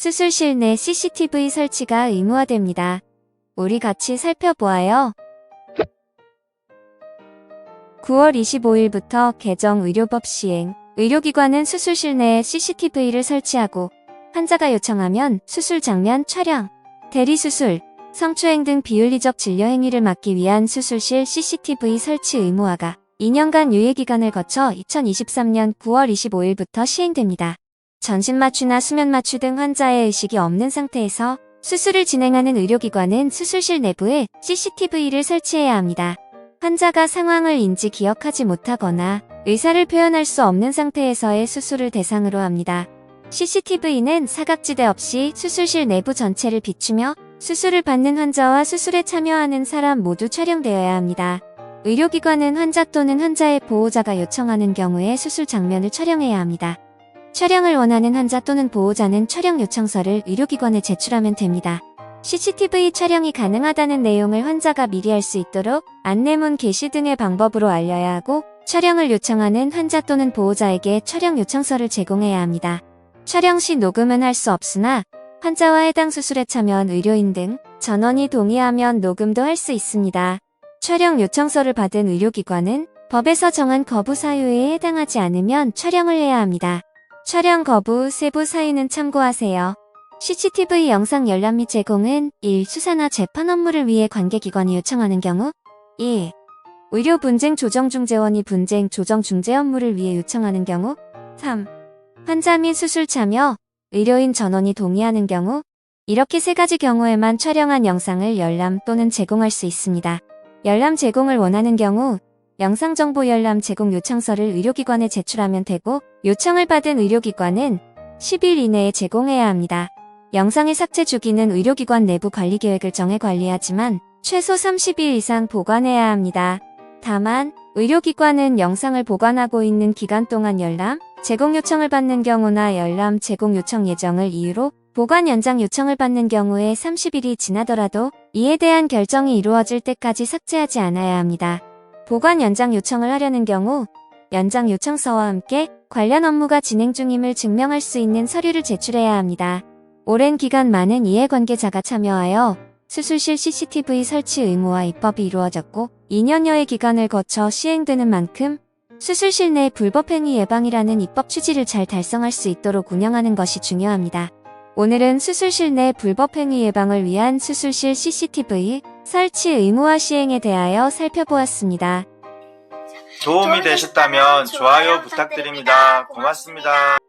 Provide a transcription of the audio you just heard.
수술실 내 CCTV 설치가 의무화됩니다. 우리 같이 살펴보아요. 9월 25일부터 개정 의료법 시행. 의료기관은 수술실 내에 CCTV를 설치하고 환자가 요청하면 수술 장면 촬영, 대리수술, 성추행 등 비윤리적 진료 행위를 막기 위한 수술실 CCTV 설치 의무화가 2년간 유예기간을 거쳐 2023년 9월 25일부터 시행됩니다. 전신마취나 수면마취 등 환자의 의식이 없는 상태에서 수술을 진행하는 의료기관은 수술실 내부에 CCTV를 설치해야 합니다. 환자가 상황을 인지 기억하지 못하거나 의사를 표현할 수 없는 상태에서의 수술을 대상으로 합니다. CCTV는 사각지대 없이 수술실 내부 전체를 비추며 수술을 받는 환자와 수술에 참여하는 사람 모두 촬영되어야 합니다. 의료기관은 환자 또는 환자의 보호자가 요청하는 경우에 수술 장면을 촬영해야 합니다. 촬영을 원하는 환자 또는 보호자는 촬영 요청서를 의료기관에 제출하면 됩니다. CCTV 촬영이 가능하다는 내용을 환자가 미리 알 수 있도록 안내문 게시 등의 방법으로 알려야 하고 촬영을 요청하는 환자 또는 보호자에게 촬영 요청서를 제공해야 합니다. 촬영 시 녹음은 할 수 없으나 환자와 해당 수술에 참여한 의료인 등 전원이 동의하면 녹음도 할 수 있습니다. 촬영 요청서를 받은 의료기관은 법에서 정한 거부 사유에 해당하지 않으면 촬영을 해야 합니다. 촬영 거부 세부 사유는 참고하세요. CCTV 영상 열람 및 제공은 1. 수사나 재판 업무를 위해 관계기관이 요청하는 경우 2. 의료 분쟁 조정 중재원이 분쟁 조정 중재 업무를 위해 요청하는 경우 3. 환자 및 수술 참여, 의료인 전원이 동의하는 경우 이렇게 세 가지 경우에만 촬영한 영상을 열람 또는 제공할 수 있습니다. 열람 제공을 원하는 경우 영상 정보 열람 제공 요청서를 의료기관에 제출하면 되고 요청을 받은 의료기관은 10일 이내에 제공해야 합니다. 영상의 삭제 주기는 의료기관 내부 관리 계획을 정해 관리하지만 최소 30일 이상 보관해야 합니다. 다만 의료기관은 영상을 보관하고 있는 기간 동안 열람, 제공 요청을 받는 경우나 열람 제공 요청 예정을 이유로 보관 연장 요청을 받는 경우에 30일이 지나더라도 이에 대한 결정이 이루어질 때까지 삭제하지 않아야 합니다. 보관 연장 요청을 하려는 경우 연장 요청서와 함께 관련 업무가 진행 중임을 증명할 수 있는 서류를 제출해야 합니다. 오랜 기간 많은 이해관계자가 참여하여 수술실 CCTV 설치 의무화 입법이 이루어졌고 2년여의 기간을 거쳐 시행되는 만큼 수술실 내 불법행위 예방이라는 입법 취지를 잘 달성할 수 있도록 운영하는 것이 중요합니다. 오늘은 수술실 내 불법행위 예방을 위한 수술실 CCTV 설치 의무화 시행에 대하여 살펴보았습니다. 도움이 되셨다면 좋아요 부탁드립니다. 고맙습니다.